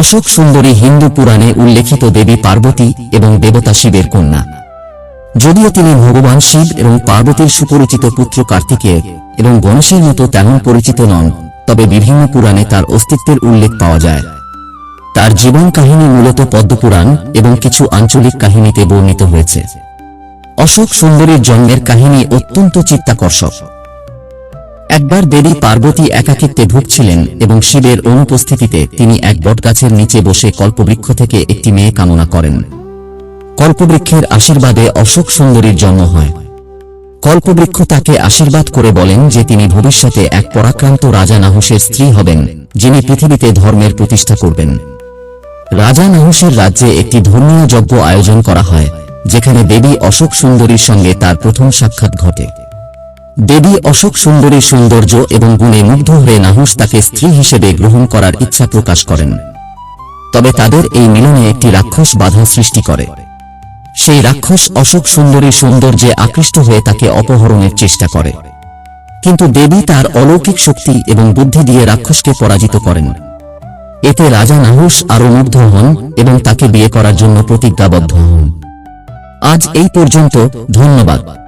অশোক সুন্দরী হিন্দু পুরাণে উল্লেখিত দেবী পার্বতী এবং দেবতা শিবের কন্যা। যদিও তিনি ভগবান শিব এবং পার্বতীর সুপরিচিত পুত্র কার্তিকেয় এবং গণেশের মতো তেমন পরিচিত নন, তবে বিভিন্ন পুরাণে তার অস্তিত্বের উল্লেখ পাওয়া যায়। তার জীবন কাহিনী মূলত পদ্মপুরাণ এবং কিছু আঞ্চলিক কাহিনীতে বর্ণিত হয়েছে। অশোক সুন্দরীর জন্মের কাহিনী অত্যন্ত চিত্তাকর্ষক। একবার দেবী পার্বতী একাকিত্বে ভুগছিলেন এবং শিবের অনুপস্থিতিতে তিনি এক বটগাছের নিচে বসে কল্পবৃক্ষ থেকে একটি মেয়ে কামনা করেন। কল্পবৃক্ষের আশীর্বাদে অশোক সুন্দরীর জন্ম হয়। কল্পবৃক্ষ তাকে আশীর্বাদ করে বলেন যে তিনি ভবিষ্যতে এক পরাক্রান্ত রাজা নাহুসের স্ত্রী হবেন, যিনি পৃথিবীতে ধর্মের প্রতিষ্ঠা করবেন। রাজা নাহুসের রাজ্যে একটি ধর্মীয় যজ্ঞ আয়োজন করা হয়, যেখানে দেবী অশোক সুন্দরীর সঙ্গে তার প্রথম সাক্ষাৎ ঘটে। দেবী অশোক সুন্দরীর সৌন্দর্য এবং গুণে মুগ্ধ হয়ে নাহুস তাকে স্ত্রী হিসেবে গ্রহণ করার ইচ্ছা প্রকাশ করেন। তবে তাদের এই মিলনে একটি রাক্ষস বাধা সৃষ্টি করে। সেই রাক্ষস অশোক সুন্দরীর সৌন্দর্যে আকৃষ্ট হয়ে তাকে অপহরণের চেষ্টা করে। কিন্তু দেবী তার অলৌকিক শক্তি এবং বুদ্ধি দিয়ে রাক্ষসকে পরাজিত করেন। এতে রাজা নাহুস আরও মুগ্ধ হন এবং তাকে বিয়ে করার জন্য প্রতিজ্ঞাবদ্ধ হন। আজ এই পর্যন্ত, ধন্যবাদ।